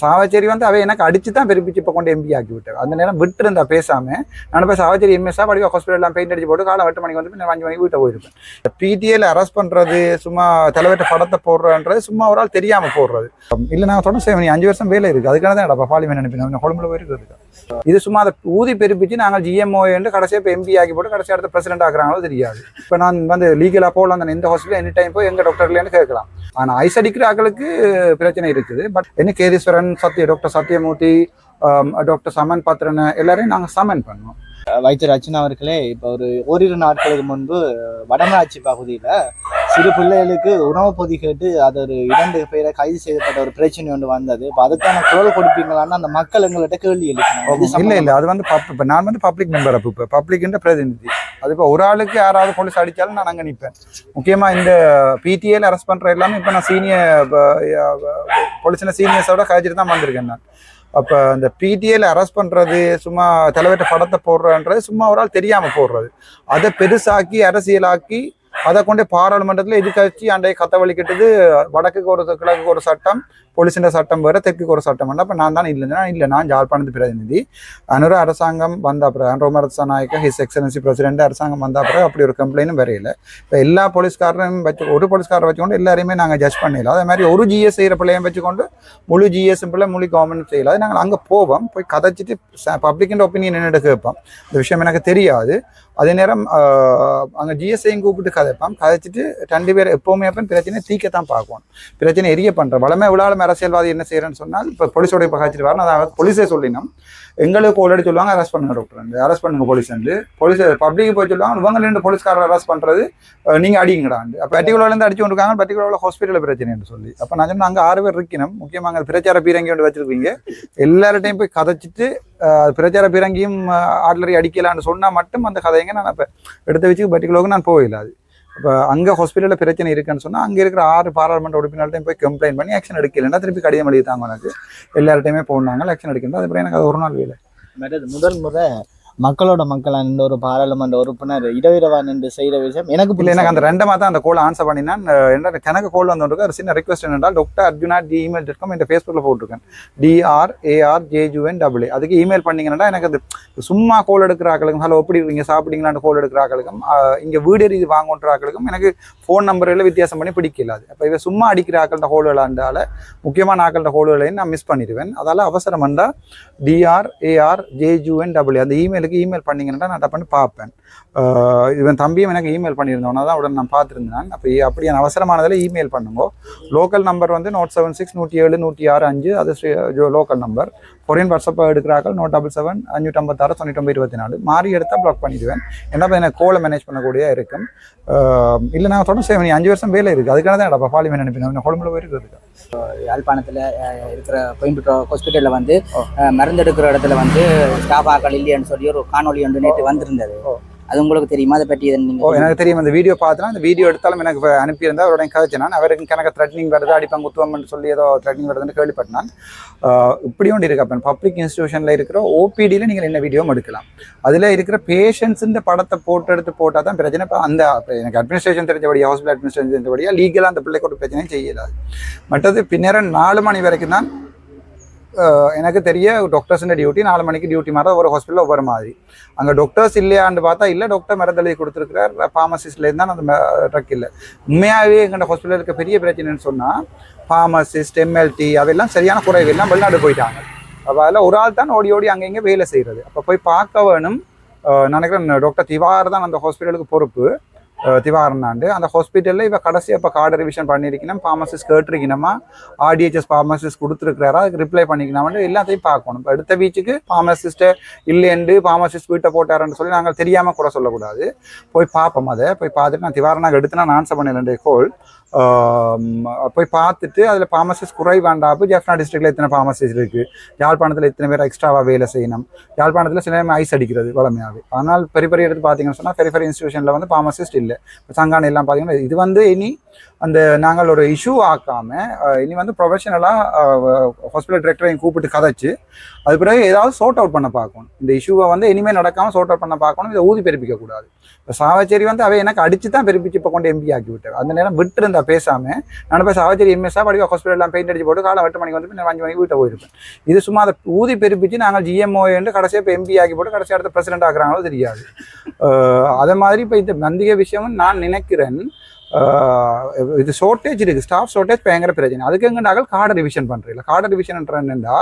சாவச்சேரி வந்து அவ எனக்கு அடிச்சு தான் பெருப்பிச்சு இப்போ கொண்டு எம்பி ஆக்கி விட்டேன் அந்த நேரம் விட்டு இருந்தா பேசாம நான் போய் சாவச்சேரி எம்எஸ்ஆ படிவா ஹாஸ்பிட்டல்லாம் பெயிண்ட் அடிச்சு போட்டு காலை எட்டு மணிக்கு வந்து நான் அஞ்சு மணிக்கு வீட்டை போயிருப்பேன். பிடிஏல அரெஸ்ட் பண்றது சும்மா தலைவர்கிட்ட படத்தை போடுறன்றது சும்மா ஒரு ஆள் தெரியாம போடுறது. இல்லை நான் சொன்ன சரி அஞ்சு வருஷம் வேலை இருக்கு. அதுக்கான தான் இடப்பா அனுப்பினேன். கொழும்புல போயிருக்கிறது இது சும்மா அதை ஊதி பெருப்பிச்சு நாங்கள் ஜிஎம்ஓ என்று கடைசியாக இப்போ எம்பி ஆக்கி போட்டு கடைசி அடுத்த பிரசிடென்ட் ஆகிறாங்களோ தெரியாது. இப்போ நான் வந்து லீகலாக போகலாம் அந்த இந்த ஹாஸ்பிட்டல் எனி டைம் போய் எங்கள் இல்லைன்னு கேட்கலாம். ஆனால் ஐஸ் அடிக்கிற ஆக்களுக்கு பிரச்சனை இருக்குது. பட் என்ன கேதீஸ்வரன் சத்ய டாக்டர் சத்யமூர்த்தி டாக்டர் சமன் பாத்திரன் எல்லாரையும் நாங்கள் சமன் பண்ணோம். வைத்தியர் அர்ச்சனா அவர்களே இப்போ ஒரு ஓரிரு நாட்களுக்கு முன்பு வடமராட்சி பகுதியில் சிறு பிள்ளைகளுக்கு உணவு பொதி கேட்டு அது ஒரு இரண்டு பேரை கைது செய்யப்பட்ட ஒரு பிரச்சனை ஒன்று வந்தது. இப்போ அதுக்கான குரல் கொடுப்பீங்களான்னு அந்த மக்கள் எங்கள்கிட்ட கேள்வி எழுப்பினாங்க. இல்லை இல்லை. அது வந்து பப் இப்போ நான் வந்து பப்ளிக் மெம்பர் அப்போ இப்போ பப்ளிக்ன்ற பிரதிநிதி. அது இப்போ ஒரு ஆளுக்கு யாராவது போலீஸ் அடித்தாலும் நான் அங்கே நிற்பேன் முக்கியமாக இந்த பிடிஏல அரெஸ்ட் பண்ணுற எல்லாமே இப்போ நான் சீனியர் போலீஸில் சீனியர்ஸோட கழிச்சிட்டு தான் வந்திருக்கேன் நான். அப்போ அந்த பிடிஏல அரெஸ்ட் பண்ணுறது சும்மா தலைவர்கிட்ட படத்தை போடுறன்றது சும்மா ஒரு ஆள் தெரியாமல் போடுறது. அதை பெருசாக்கி அரசியலாக்கி அதை கொண்டு பாராளுமன்றத்தில் எதிர்கட்சி அண்டை கத்தவழிக்கிட்டது வடக்குக்கு ஒரு கிழக்குக்கு ஒரு சட்டம் போலீஸின் சட்டம் வேறு தெற்குக்கு ஒரு சட்டம் வேண்டாம் அப்போ நான் தான் இல்லைன்னா இல்லை நான் ஜாழ்ப்பாணத்து பிரதிநிதி. அனுர அரசாங்கம் வந்த அப்புறம் அன்ரோமரத் நாயக்க ஹிஸ் எக்ஸலன்சி பிரசிடென்ட் அரசாங்கம் வந்த அப்புறம் அப்படி ஒரு கம்ப்ளைண்டும் வரையில. இப்போ எல்லா போலீஸ்காரரையும் வச்சு ஒரு போலீஸ்காரரை வச்சுக்கொண்டு எல்லாரையுமே நாங்கள் ஜட்ஜ் பண்ணிடலாம் அதே மாதிரி ஒரு ஜிஎஸ் செய்கிற பிள்ளையும் வச்சுக்கொண்டு முழு ஜிஎஸ் பிள்ளை முழு கவர்மெண்ட் செய்யலாம் அது நாங்கள் அங்கே போவோம் போய் கதைச்சிட்டு பப்ளிக்கின் ஒப்பீனியன் என்னென்னு கேட்போம். இந்த விஷயம் எனக்கு தெரியாது. அதே நேரம் அங்கே ஜிஎஸ்ஐயும் கூப்பிட்டு கதைப்போம் கதைச்சிட்டு ரெண்டு பேர் எப்போவுமே அப்போ பிரச்சனை தீக்கத்தான் பார்க்கணும் பிரச்சனை எரிய பண்ணுறோம் வளமே விழாலும் அரசியல்வாதி என்ன செய்கிறேன்னு சொன்னால் இப்போ போலீஸோட இப்போ காய்ச்சிட்டு வரணும். அதாவது போலீஸே சொல்லினோம் எங்களுக்கு ஆல்ரெடி சொல்லுவாங்க அரெஸ்ட் பண்ணுங்க டாக்டர் அரெஸ்ட் பண்ணுங்க போலீஸ் வந்து. போலீஸ் பப்ளிக் போய் சொல்லுவாங்க இவங்க ரெண்டு போலீஸ்காரர் அரெஸ்ட் பண்ணுறது நீங்கள் அடிங்கடாண்டு அப்போ பர்டிகுலர்லேருந்து அடிச்சு கொண்டிருக்காங்க பர்டிகுலரில் ஹாஸ்பிட்டலில் பிரச்சனைன்னு சொல்லி. அப்போ நான் சொன்னேன் அங்கே ஆறு பேர் இருக்கணும். முக்கியமாக அங்கே பிரச்சார பீரங்கி ஒன்று வச்சிருக்கீங்க எல்லார்ட்டையும் போய் கதைச்சிட்டு பிரச்சார பீரங்கியும் ஆட்லரி அடிக்கலான்னு சொன்னால் மட்டும் அந்த கதைங்க நான் இப்போ எடுத்து வச்சு பர்டிகுலருக்கு நான் போயிடலாது இப்போ அங்கே ஹாஸ்பிட்டலில் பிரச்சனை இருக்குன்னு சொன்னால் அங்கே இருக்கிற ஆறு பாராளுமன்ற உறுப்பினர்கிட்டையும் போய் கம்ப்ளைண்ட் பண்ணி ஆக்ஷன் எடுக்கலைன்னா திருப்பி கடிதம் எழுதித்தாங்க எனக்கு எல்லார்ட்டையுமே போனாங்க ஆக்ஷன் எடுக்கணும். அதுக்கப்புறம் எனக்கு அது ஒரு நாள் வேலை. முதல் முறை மக்களோட மக்களா நின்ற ஒரு பாராளுமன்ற உறுப்பினர் இரவிரவா நின்று செய்கிற விஷயம் எனக்கு இல்லை எனக்கு அந்த புரியல. ரெண்டு தான் அந்த கோல் ஆன்சர் பண்ணினான் என்ன கணக்கு கோல் வந்து ஒரு சின்ன ரெக்வஸ்ட் என்னென்றால் doctor Arjuna D email dot com இந்த ஃபேஸ்புக்கில் போட்டிருக்கேன். டிஆர் ஏஆர் ஜேஜுஎன் டபுள் அதுக்கு இமெயில் பண்ணீங்கன்னா எனக்கு அது சும்மா கோல் எடுக்கிற ஆக்களுக்கும் ஹலோ எப்படி இருக்கீங்க? சாப்பிட்டீங்களான்னு கோல் எடுக்கிற ஆக்களுக்கும் இங்கே வீடு இது வாங்குன்ற ஆக்களுக்கும் எனக்கு ஃபோன் நம்பரில் வித்தியாசம் பண்ணி பிடிக்கல அது. அப்போ இவ சும்மா அடிக்கிற ஆக்கள்கிட்ட ஹோல் விளாண்டால முக்கியமான ஆக்கள்கிட்ட ஹோல் விளையும் நான் மிஸ் பண்ணிடுவேன். அதால் அவசரம் வந்தால் டிஆர் ஏஆர் ஜேஜுஎன் டபுள் அந்த இமெயிலுக்கு இமெயில் பண்ணீங்கன்னா நான் பண்ணி பார்ப்பேன். இவன் தம்பியும் எனக்கு இமெயில் பண்ணியிருந்தோன்னா தான் உடனே நான் பார்த்துருந்தேன். அப்போ அப்படி என் அவசரமானதில் இமெயில் பண்ணுங்க. லோக்கல் நம்பர் வந்து நோட் செவன் சிக்ஸ் நூற்றி ஏழு நூற்றி ஆறு அஞ்சு அது லோக்கல் நம்பர் கொரியன் வாட்ஸ்அப் எடுக்கிறார்கள் நோட் டபுள் செவன் அஞ்சூற்றம்பத்தாறு தொண்ணூற்றொம்பது இருபத்தி நாலு. மாறி எடுத்தால் ப்ளாக் பண்ணிடுவேன். என்ன எனக்கு கோலை மேனேஜ் பண்ணக்கூடிய இருக்கும். இல்லை நான் தொடர்ந்து செய்வேன். அஞ்சு வருஷம் வேலை இருக்குது அதுக்காக தான் இடப்பா பாலிமெண்ட் அனுப்பினேன் கொழும்புல போயிருக்கு யாழ்ப்பாணத்தில் இருக்கிற கோயம்புத்தூர் ஹாஸ்பிட்டலில் வந்து மருந்து எடுக்கிற இடத்துல வந்து ஸ்டாஃப் ஆக்கள் இல்லையான்னு சொல்லி ஒரு காணொலி ஒன்று நேற்று வந்திருந்தது. அது உங்களுக்கு தெரியுமா? அதை பற்றி ஓ எனக்கு தெரியும். அந்த வீடியோ பார்த்தனா அந்த வீடியோ எடுத்தாலும் எனக்கு அனுப்பியிருந்தா அவரோட கதைச்சு நான். அவருக்கு கணக்கு த்ரெட்னிங் வருது அடிப்பாங்க குத்துவம்னு சொல்லி ஏதோ த்ரெட்னிங் வருதுன்னு கேள்விப்பட்டான் இப்படி ஒன்று இருக்கு. அப்போ பப்ளிக் இன்ஸ்டியூஷனில் இருக்கிற ஓபிடியில் நீங்கள் என்ன வீடியோவும் எடுக்கலாம்? அதில் இருக்கிற பேஷண்ட்ஸுன்ற படத்தை போட்டு எடுத்து போட்டால் தான் பிரச்சனை. இப்போ அந்த எனக்கு அட்மினிஸ்ட்ரேஷன் தெரிஞ்சபடியா ஹாஸ்பிட்டல் அட்மினிஸ்ட்ரேஷன் தெரிஞ்சபடியா லீகலாக அந்த பிள்ளைக்கு ஒரு பிரச்சனையும் செய்யலாது மற்றது பின்னரம் நாலு மணி வரைக்கும் தான் எனக்கு தெரிய டாக்டர்ஸுன்ற டியூட்டி நாலு மணிக்கு டியூட்டி மாதிரி ஒவ்வொரு ஹாஸ்பிட்டலில் ஒவ்வொரு மாதிரி அங்கே டாக்டர்ஸ் இல்லையான்னு பார்த்தா இல்லை டாக்டர் மருந்து எழுதி கொடுத்துருக்கிறார் ஃபார்மசிஸ்ட்லேருந்து தான் அந்த ட்ரக் இல்லை உண்மையாகவே எங்கள்ட ஹாஸ்பிட்டலில் இருக்க பெரிய பிரச்சனைன்னு சொன்னால் ஃபார்மசிஸ்ட் எம்எல்டி அதெல்லாம் சரியான குறைவு எல்லாம் வெளிநாடு போயிட்டாங்க அப்போ அதில் ஒரு ஆள் தான் ஓடி ஓடி அங்கே இங்கே வேலை செய்கிறது அப்போ போய் பார்க்க வேணும் நினைக்கிறேன் டாக்டர் திவார் தான் அந்த ஹாஸ்பிட்டலுக்கு பொறுப்பு அஹ் அந்த ஹாஸ்பிட்டலில் இப்போ கடைசி இப்போ கார்டு ரிவிஷன் பண்ணியிருக்கணும் ஃபார்மசிஸ்ட் கேட்டிருக்கணுமா ஆர்டிஹெச்எஸ் ஃபார்மசிஸ்ட் கொடுத்துருக்கிறாரா? அதுக்கு ரிப்ளை பண்ணிக்கணுமான்னு எல்லாத்தையும் பார்க்கணும். இப்போ அடுத்த வீச்சுக்கு ஃபார்மசிஸ்ட்டு இல்லைண்டு ஃபார்மசிஸ்ட் வீட்டை போட்டாருன்னு சொல்லி நாங்கள் தெரியாமல் கூட சொல்லக்கூடாது. போய் பார்ப்போம் அதை. போய் பார்த்துட்டு நான் திவாரனாக எடுத்து நான் ஆன்சர் பண்ணிடுறேன் கோல்? போய் பார்த்துட்டு அதில் ஃபார்மசிஸ் குறை ஜெஃப்னா டிஸ்ட்ரிக்டில் எத்தனை ஃபார்மசிஸ் இருக்குது யாழ்ப்பாணத்தில் எத்தனை பேர் எக்ஸ்ட்ராவாக வேலை செய்யணும். யாழ்ப்பாணத்தில் சில நேரம் ஐஸ் அடிக்கிறது வளமையாகவே ஆனால் பெரிய பெரிய எடுத்து பார்த்தீங்கன்னு சொன்னால் பெரிய பெரிய இன்ஸ்டியூஷனில் வந்து ஃபார்மசிஸ்ட் இல்லை. சங்கான எல்லாம் பார்த்தீங்கன்னா இது வந்து இனி அந்த நாங்கள் ஒரு இஷ்யூ ஆக்காமல் இனி வந்து ப்ரொஃபஷனலாக ஹாஸ்பிட்டல் டிரெக்டரையும் கூப்பிட்டு கதைச்சு அது பிறகு ஏதாவது சோர்ட் அவுட் பண்ண பார்க்கணும். இந்த இஷ்யூவை வந்து இனிமேல் நடக்காமல் சோர்ட் அவுட் பண்ண பார்க்கணும் இதை ஊதி பெருப்பிக்கக்கூடாது இப்போ சாவச்சேரி வந்து அவை எனக்கு அடித்து தான் பெருப்பிச்சு இப்போ கொண்டு எம்பி ஆக்கி விட்டார் அந்த நேரம் விட்டுருந்த நான் பேசாம நான் பேச சாவச்சேரி எம்எஸ்ஆ படிக்க ஹாஸ்பிட்டல்லாம் பெயிண்ட் அடிச்சு போட்டு காலை எட்டு மணிக்கு வந்து நான் அஞ்சு மணிக்கு வீட்டை போயிருப்பேன். இது சும்மா அதை ஊதி பெருப்பிச்சு நாங்கள் ஜிஎம்ஓ என்று கடைசியாக இப்போ எம்பி ஆக்கி போட்டு கடைசியாக அடுத்த பிரசிடென்ட் ஆக்குறாங்களோ தெரியாது. அதை மாதிரி இப்போ இந்த நந்திகை விஷயமும் நான் நினைக்கிறேன். இது ஷார்ட்டேஜ் இருக்கு. ஸ்டாஃப் ஷார்ட்டேஜ் பயங்கர பிரச்சனை. அதுக்கு எங்கன்னாக்கள் கார்டை ரிவிஷன் பண்ணுறீங்க கார்டு ரிவிஷன் என்னன்னா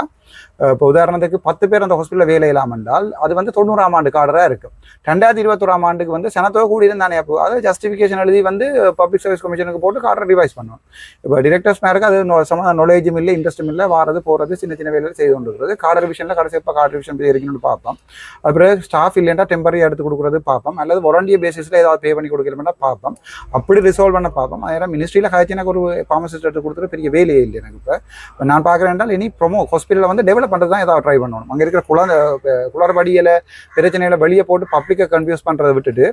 இப்போ உதாரணத்துக்கு பத்து பேர் அந்த ஹாஸ்பிட்டலில் வேலை இல்லாமல் என்றால் அது வந்து தொண்ணூறாம் ஆண்டு கார்டராக இருக்கும். ரெண்டாயிரத்தி இருபத்தோராம் ஆண்டுக்கு வந்து சனத்தொகை கூடி தானே அப்போ அதாவது ஜஸ்டிஃபிகேஷன் எழுதி வந்து பப்ளிக் சர்வீஸ் கமிஷனுக்கு போட்டு கார்டரை ரிவைஸ் பண்ணுவோம் இப்போ டிரெக்டர்ஸ் மேருக்கு அது சம நாலேஜும் இல்லை இன்ட்ரெஸ்ட்டும் இல்லை. வாரது போகிறது சின்ன சின்ன வேலையில் செய்து கொண்டு இருக்கிறது கார்டு ரிவிஷனில் கடைசி இப்போ கார்டு ரிவிஷன் இருக்கணும்னு பார்ப்போம். அப்புறம் ஸ்டாஃப் இல்லைன்னா டெம்பரரி எடுத்து கொடுக்குறது பார்ப்போம். அல்லது வாரண்டிய பேசிஸில் ஏதாவது பே பண்ணி கொடுக்கலன்னா பார்ப்போம். அப்படி ரிசால்வ் பண்ண பார்ப்போம். அதனால் மினிஸ்ட்ரியில் காய்ச்சி எனக்கு ஒரு ஃபார்மசிஸ்ட் எடுத்து கொடுத்துட்டு பெரிய வேலையே இல்லை எனக்கு இப்போ. நான் பார்க்குறேன் என்றால் இனி ப்ரொமோ ஹாஸ்பிட்டலில் வந்து டெவலப் பண்ணுறது தான் ஏதாவது ட்ரை பண்ணணும். அங்கே இருக்கிற குழந்தை குளறுபடியில் பிரச்சனையில் வெளியே போட்டு பப்ளிக்கை கன்ஃபியூஸ் பண்ணுறதை விட்டுட்டு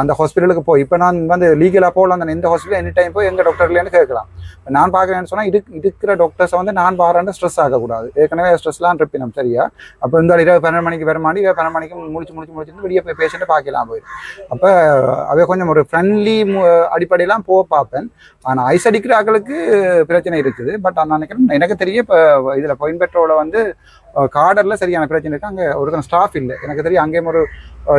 அந்த ஹாஸ்பிட்டலுக்கு போய் இப்போ நான் வந்து லீகலாக போகலாம் அந்த எந்த ஹாஸ்பிட்டல் எனி டைம் போய் எங்கள் டாக்டர் இல்லைன்னு கேட்கலாம். நான் பார்க்குறேன்னு சொன்னால் இது இருக்கிற டாக்டர்ஸை வந்து நான் பாருன்னு ஸ்ட்ரெஸ் ஆகக்கூடாது. ஏற்கனவே ஸ்ட்ரெஸ்லாம் இருப்பினோம் சரியா? அப்போ இந்த இருபது பன்னெண்டு மணிக்கு வர மாட்டி இருபது பன்னெண்டு மணிக்கு முடிச்சு முடிச்சு முடிச்சுட்டு வெளியே போய் பேஷண்ட்டை பார்க்கலாம் போயிடும் அப்போ அவை கொஞ்சம் ஒரு ஃப்ரெண்ட்லி அடிப்படையெல்லாம் போக பார்ப்பேன். ஆனால் ஐஸ் அடிக்கிற ஆக்களுக்கு பிரச்சனை இருக்குது. பட் நான் நினைக்கிறேன் எனக்கு தெரிய இப்போ இதில் பாயிண்ட் பெட்ரோவில் வந்து கார்டரில் சரியான பிரச்சனை இருக்குது அங்கே ஒருத்தன் ஸ்டாஃப் இல்லை. எனக்கு தெரியும் அங்கேயும் ஒரு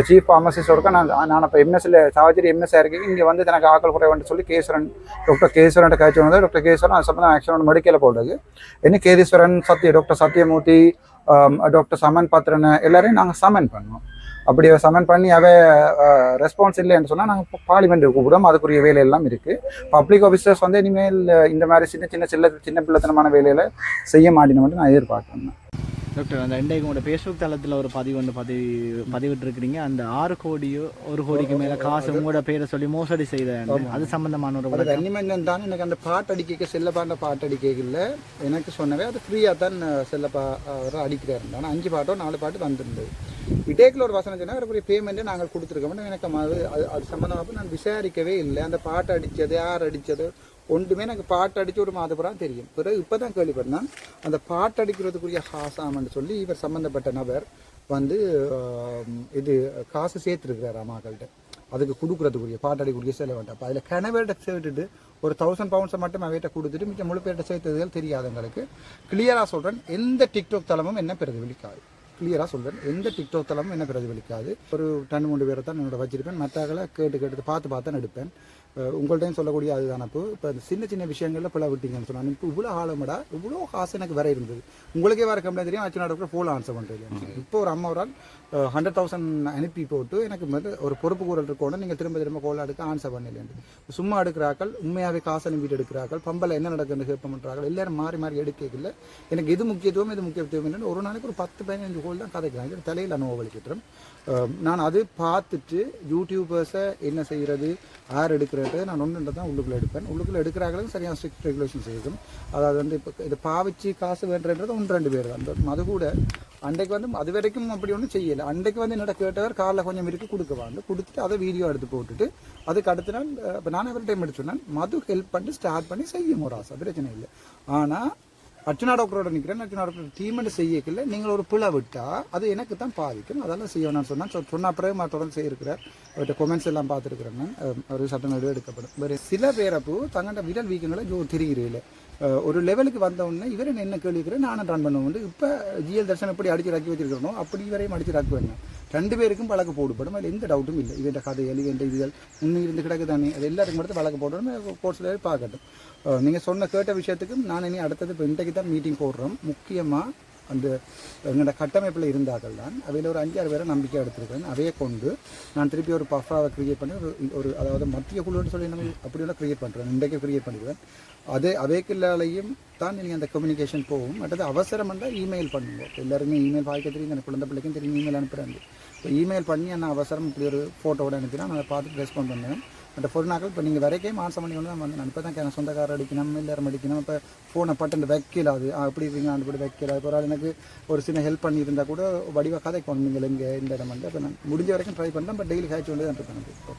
சீஃப் ஃபார்மசிஸ்ட் இருக்கா நான் நான் இப்போ எம்எஸ்ல சாவச்சேரி எம்எஸ் இருக்கேன் இங்கே வந்து எனக்கு ஆக்கள் குறைவன்னு சொல்லி கேஸ்வரன் டாக்டர் கேஸ்வரன் காய்ச்சி வந்தது டாக்டர் கேஸ்வரன் அது சம்பந்தம் ஆக்சுவலாக மெடிக்கலில் போட்டது. என்ன கேதீஸ்வரன் சத்ய டாக்டர் சத்யமூர்த்தி டாக்டர் சமன் பாத்திரன் எல்லாரையும் நாங்கள் சமன் பண்ணோம். அப்படி சமன் பண்ணி அவ ரெஸ்பான்ஸ் இல்லைன்னு சொன்னால் நாங்கள் பார்லிமெண்ட் கூப்பிடுவோம் அதுக்குரிய வேலையெல்லாம் இருக்குது பப்ளிக் ஆஃபீஸர்ஸ் வந்து இனிமேல் இந்த மாதிரி சின்ன சின்ன சின்ன சின்ன பிள்ளைத்தனமான வேலைகளை செய்ய மாட்டேன்னு நான் எதிர்பார்க்குறேன். டாக்டர் அந்த இன்றைக்கு உங்களோட ஃபேஸ்புக் தளத்தில் ஒரு பதிவு ஒன்று பதிவு பதிவிட்டிருக்கிறீங்க. அந்த ஆறு கோடியோ ஒரு கோடிக்கு மேலே காசு உங்களோட பேரை சொல்லி மோசடி செய்த அது சம்பந்தமான ஒரு. கன்னிமஞ்சன் தான். எனக்கு அந்த பாட்டு அடிக்க செல்லப்பாண்ட பாட்டு அடிக்கல எனக்கு சொன்னவே அது ஃப்ரீயாக தான் செல்லப்பா அவர் அடிக்கிறாரு. ஆனால் அஞ்சு பாட்டோ நாலு பாட்டு வந்திருந்தது விடேக்கில் ஒரு வசனம் சொன்னால் அவருக்குரிய பேமெண்ட்டை நாங்கள் கொடுத்துருக்கோம் எனக்கு அது அது அது சம்மந்தமாக நான் விசாரிக்கவே இல்லை. அந்த பாட்டு அடித்தது யார் அடித்தது ஒன்றுமே எனக்கு பாட்டு அடித்து ஒரு மாதப்புறம் தெரியும். பிறகு இப்போ தான் கேள்விப்பட்டேன். அந்த பாட்டு அடிக்கிறதுக்குரிய ஹாசாமன்னு சொல்லி இவர் சம்மந்தப்பட்ட நபர் வந்து இது காசு சேர்த்துருக்கிறார் அம்மாக்கள்கிட்ட. அதுக்கு கொடுக்குறதுக்குரிய பாட்டடிக்குரிய செலவு வேண்டாம் அப்போ அதில் கணவர்கிட்ட சேர்த்துட்டு ஒரு தௌசண்ட் பவுண்ட்ஸை மட்டும் அவர்கிட்ட கொடுத்துட்டு மிச்சம் முழு பேர்கிட்ட சேர்த்ததுகள் தெரியாதவங்களுக்கு கிளியராக சொல்கிறேன் எந்த டிக்டாக் தளமும் என்ன பிரதிபலிக்காது கிளியராக சொல்கிறேன் எந்த டிக்டாக் தளமும் என்ன பிரதிபலிக்காது. ஒரு ரெண்டு மூணு பேரை தான் என்னோட வச்சிருப்பேன். மற்றவங்களை கேட்டு கேட்டு பார்த்து பார்த்து தான் எடுப்பேன். உங்கள்கிட்டையும் உங்கள்ட்டையும் சொல்லக்கூடிய அதுதான். அப்போ இப்போ சின்ன சின்ன விஷயங்களில் பிள்ளை விட்டீங்கன்னு சொன்னாங்க இப்போ இவ்வளோ ஆழமடா இவ்வளோ காசு எனக்கு வேற இருந்தது. உங்களுக்கே வர கம்ப்ளைண்ட் தெரியும். ஆச்சு நடக்கிற ஃபோன் ஆன்சர் பண்ணுறது இப்போ ஒரு அம்மா ஒரு ஆள் ஹண்ட்ரட் தௌசண்ட் அனுப்பி போட்டு எனக்கு வந்து ஒரு பொறுப்பு கூறல் இருக்கணும் நீங்கள் திரும்ப திரும்ப கோல் எடுக்க ஆன்சர் பண்ணலேன்னு சும்மா எடுக்கிறாக்கள் உண்மையாகவே காசு அனுப்பிட்டு எடுக்கிறார்கள் பம்பல என்ன நடக்குதுன்னு கேட்ப பண்ணுறாங்க எல்லாரும் மாறி மாறி எடுக்கல. எனக்கு இது முக்கியத்துவம் இது முக்கியத்துவம் இல்லைன்னு ஒரு நாளைக்கு ஒரு பத்து பதினஞ்சு கோல் தான் கதைக்கிறாங்க இது தலையில் அனுபவம் நான் அது பார்த்துட்டு யூடியூபர்ஸை என்ன செய்கிறது யார் எடுக்கிறது நான் ஒன்று தான் உள்ளுக்குள்ளே எடுப்பேன். உள்ளுக்குள்ளே எடுக்கிறாங்களும் சரியான ஸ்ட்ரிக்ட் ரெகுலேஷன் செய்யும் அதாவது வந்து இப்போ இதை பாவிச்சு காசு வேண்டுறது ஒன்று ரெண்டு பேர் தான். அது கூட அன்றைக்கு வந்து அது வரைக்கும் அப்படி ஒன்றும் செய்யலை. அன்றைக்கு வந்து என்னோட கேட்டவர் காரில் கொஞ்சம் இருக்கு கொடுக்குவாங்க கொடுத்துட்டு அதை வீடியோ எடுத்து போட்டுட்டு அதுக்கு அடுத்த நாள் இப்போ நான் எவ்வளோ டைம் எடுத்து சொன்னேன்? மது ஹெல்ப் பண்ணி ஸ்டார்ட் பண்ணி செய்யும் ஒரு ஆசை பிரச்சனை இல்லை. ஆனால் அர்ச்சனா டாக்டரோட நிற்கிறேன் அர்ச்சனா டாக்டர் ட்ரீட்மெண்ட் செய்யக்கல நீங்கள் ஒரு பிழை விட்டால் அது எனக்கு தான் பாதிக்கும். அதெல்லாம் செய்யணும்னு சொன்னால் சொன்னேன். சொ- சொன்ன பிறகு நான் தொடர்ந்து செய்யிருக்கிறார். அவர்கிட்ட கொமெண்ட்ஸ் எல்லாம் பார்த்துருக்குறேன் ஒரு சட்ட எடுக்கப்படும். வேறு சில பேரப்போ தங்கண்ட விரல் வீக்கங்களை ஜோ தெரிகிறீர்கள் ஒரு லெவலுக்கு வந்த உடனே இவரை என்ன கேள்விக்கிறேன் நானும் ரன் பண்ண இப்போ ஜிஎல் தர்ஷன் எப்படி அடிச்சு ரக்கி வச்சிருக்கிறனோ அப்படி இவரையும் அடிச்சு ரக்கு வேணும் ரெண்டு பேருக்கும் வழக்கு போடுபடும். அதில் எந்த டவுட்டும் இல்லை. இவன் கதைகள் இவன் இதுகள் இன்னும் இருந்து கிடக்கு தானே. அது எல்லாருக்கும் மட்டும் வழக்கு போடணும் கோர்ஸில் பார்க்கட்டும். நீங்கள் சொன்ன கேட்ட விஷயத்துக்கும் நான் இனி அடுத்தது இப்போ இன்றைக்கு தான் மீட்டிங் போடுறோம். முக்கியமாக அந்த எங்களோட கட்டமைப்பில் இருந்தார்கள் தான். அவையில் ஒரு அஞ்சாறு பேரை நம்பிக்கை எடுத்திருக்கேன் அவையை கொண்டு நான் திருப்பி ஒரு பஃபாவை கிரியேட் பண்ணி ஒரு ஒரு அதாவது மத்திய குழுன்னு சொல்லி நம்ம அப்படியெல்லாம் கிரியேட் பண்ணுறேன் இன்றைக்கு கிரியேட் பண்ணிடுவேன். அதே அவைக்குள்ளாலையும் தான் நீங்கள் அந்த கம்யூனிகேஷன் போகும். மற்றது அவசரம் பண்ணால் இமெயில் பண்ணுவோம் இப்போ எல்லாருமே இமெயில் வாய்க்க தெரியும். எனக்கு குழந்தை பிள்ளைக்கும் தெரியும். இமெயில் அனுப்புகிறாங்க இப்போ இமெயில் பண்ணி என்ன அவசரம் இப்படி ஒரு ஃபோட்டோவோட அனுப்பினா நான் அதை பார்த்துட்டு ரெஸ்பாண்ட் பண்ணுவேன். அந்த பொருளாக்கள் இப்போ நீங்கள் வரைக்கே மாசம் பண்ணி கொண்டு தான் வந்து நான் இப்போ தான் சொந்தக்காரர் அடிக்கணும் எல்லாரும் அடிக்கணும். இப்போ ஃபோனை பட்டன் வைக்கல அது. அப்படி இருக்கீங்க அந்த படி வைக்கல. இப்போ ஒரு ஆள் எனக்கு ஒரு சின்ன ஹெல்ப் பண்ணியிருந்தால் கூட வடிவாக கதை கொண்டு நீங்கள் இங்கே இந்த இடம் வந்து. அப்போ நான் முடிஞ்ச வரைக்கும் ட்ரை பண்ணுறேன் பட் டெய்லி காய்ச்சி கொண்டு தான் இருப்பேன் எனக்கு